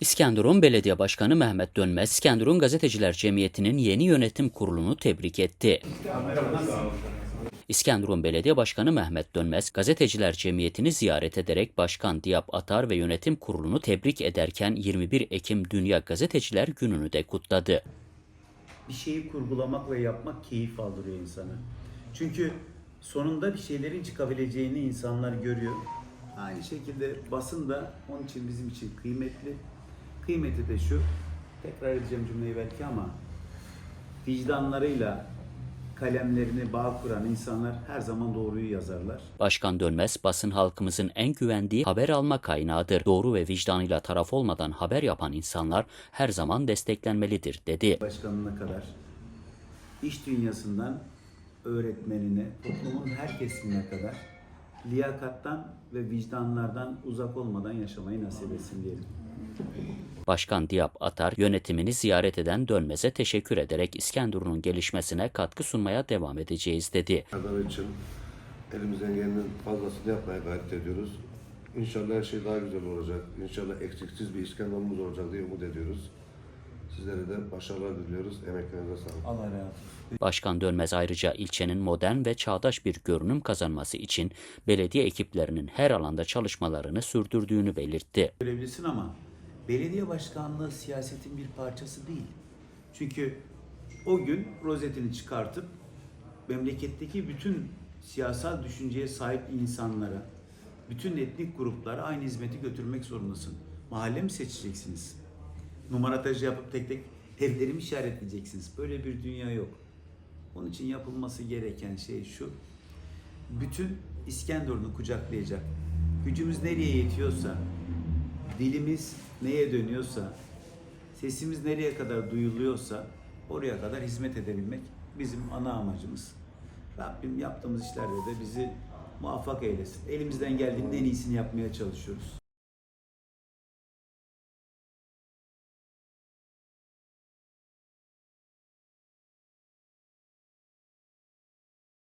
İskenderun Belediye Başkanı Mehmet Dönmez, İskenderun Gazeteciler Cemiyeti'nin yeni yönetim kurulunu tebrik etti. İskenderun Belediye Başkanı Mehmet Dönmez, Gazeteciler Cemiyeti'ni ziyaret ederek Başkan Diyap Atar ve yönetim kurulunu tebrik ederken 21 Ekim Dünya Gazeteciler Günü'nü de kutladı. bir şeyi kurgulamak ve yapmak keyif aldırıyor insana. Çünkü sonunda bir şeylerin çıkabileceğini insanlar görüyor. Aynı şekilde basın da onun için bizim için kıymetli. Kıymeti de şu, tekrar edeceğim cümleyi belki ama vicdanlarıyla kalemlerini bağ kuran insanlar her zaman doğruyu yazarlar. Başkan Dönmez, basın halkımızın en güvendiği haber alma kaynağıdır. Doğru ve vicdanıyla taraf olmadan haber yapan insanlar her zaman desteklenmelidir, dedi. başkanına kadar iş dünyasından öğretmenine, toplumun her kesimine kadar liyakattan ve vicdanlardan uzak olmadan yaşamayı nasip etsin diyelim. Başkan Diyap Atar, yönetimini ziyaret eden Dönmez'e teşekkür ederek İskenderun'un gelişmesine katkı sunmaya devam edeceğiz, dedi. kadar için elimizden gelenin fazlasını yapmaya gayret ediyoruz. İnşallah her şey daha güzel olacak. İnşallah eksiksiz bir İskenderun'umuz olacak diye umut ediyoruz. Sizlere de başarılar diliyoruz. Emeklerinize sağlık. Allah razı olsun. Başkan Dönmez ayrıca ilçenin modern ve çağdaş bir görünüm kazanması için belediye ekiplerinin her alanda çalışmalarını sürdürdüğünü belirtti. Görebilirsin ama belediye başkanlığı siyasetin bir parçası değil. Çünkü o gün rozetini çıkartıp memleketteki bütün siyasal düşünceye sahip insanlara, bütün etnik gruplara aynı hizmeti götürmek zorundasın. Mahalle mi seçeceksiniz? Numaratajı yapıp tek tek evleri mi işaretleyeceksiniz? Böyle bir dünya yok. Onun için yapılması gereken şey şu. Bütün İskenderun'u kucaklayacak. Gücümüz nereye yetiyorsa, dilimiz neye dönüyorsa, sesimiz nereye kadar duyuluyorsa oraya kadar hizmet edebilmek bizim ana amacımız. Rabbim yaptığımız işlerde de bizi muvaffak eylesin. Elimizden geldiğinin en iyisini yapmaya çalışıyoruz.